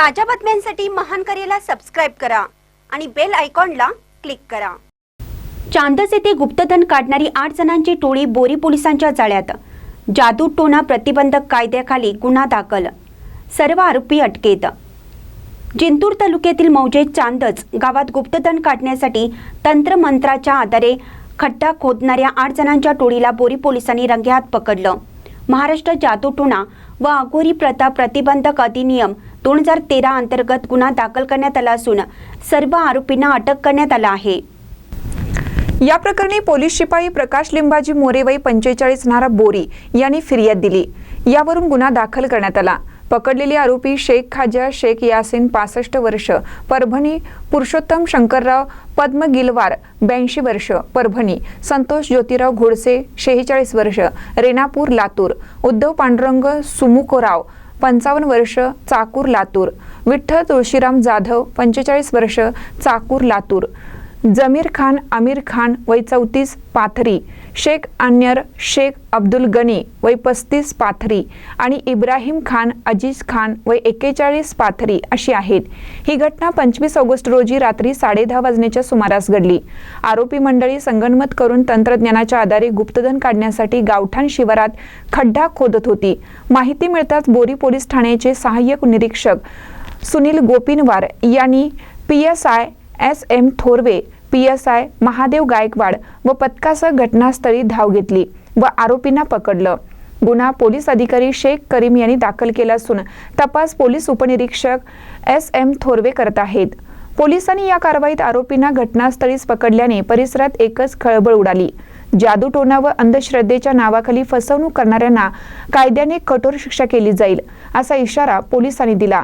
ताज्या बातम्यांसाठी महान करेला सबस्क्राईब करा आणि बेल आयकॉनला क्लिक करा. चांदस येथे गुप्तधन काढणारी आठ जणांची टोळी बोरी पोलिसांच्या जाळ्यात. जादू टोना प्रतिबंधक कायद्याखाली गुन्हा दाखल. सर्व आरोपी अटकेत. जिंतूर तालुक्यातील मौजे चांदच गावात गुप्तधन काढण्यासाठी तंत्रमंत्राच्या आधारे खड्डा खोदणाऱ्या आठ जणांच्या टोळीला बोरी पोलिसांनी रंगेहात पकडलं. महाराष्ट्र जादूटोणा व अघोरी प्रथा प्रतिबंधक अधिनियम दोन हजार तेरा अंतर्गत गुन्हा दाखल करण्यात आला असून सर्व आरोपींना अटक करण्यात आला आहे. या प्रकरणी पोलीस शिपाई प्रकाश लिंबाजी मोरेवाई पंचेचाळीस नारा बोरी यांनी फिर्याद दिली. यावरून गुन्हा दाखल करण्यात आला. पकडलेले आरोपी शेख खाजा शेख यासिन पासष्ट वर्ष परभणी पुरुषोत्तम शंकरराव पद्म गिलवार ब्याऐंशी वर्ष परभणी संतोष ज्योतिराव घोडसे शेहेचाळीस वर्ष रेणापूर लातूर उद्धव पांडुरंग सुमुकोराव पंचावन्न वर्ष चाकूर लातूर. विठ्ठल तुळशीराम जाधव पंचेचाळीस वर्ष चाकूर लातूर. जमीर खान आमिर खान वय चौतीस पाथरी. शेख अन्यर शेख अब्दुल गनी वय पस्तीस पाथरी. आणि इब्राहिम खान अजीज खान वय एक्केचाळीस पाथरी अशी आहेत. ही घटना पंचवीस ऑगस्ट रोजी रात्री साडेदहा वाजण्याच्या सुमारास घडली. आरोपी मंडळी संगनमत करून तंत्रज्ञानाच्या आधारे गुप्तधन काढण्यासाठी गावठाण शिवारात खड्डा खोदत होती. माहिती मिळताच बोरी पोलीस ठाण्याचे सहाय्यक निरीक्षक सुनील गोपिनवार यांनी P S I S M Thorve P S I Mahadev Gaikwad व पथकासह घटनास्थळी धाव घेतली व आरोपींना पकडलं. गुन्हा पोलीस अधिकारी शेख करीम यांनी दाखल केला असून तपास पोलीस उपनिरीक्षक एस एम थोरवे करत आहेत. पोलिसांनी या कारवाईत आरोपींना घटनास्थळीच पकडल्याने परिसरात एकच खळबळ उडाली. जादूटोना व अंधश्रद्धेच्या नावाखाली फसवणूक करणाऱ्यांना कायद्याने कठोर शिक्षा केली जाईल असा इशारा पोलिसांनी दिला.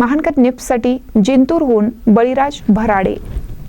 महानकत निप्ससाठी जिंतूरहून बळीराज भराडे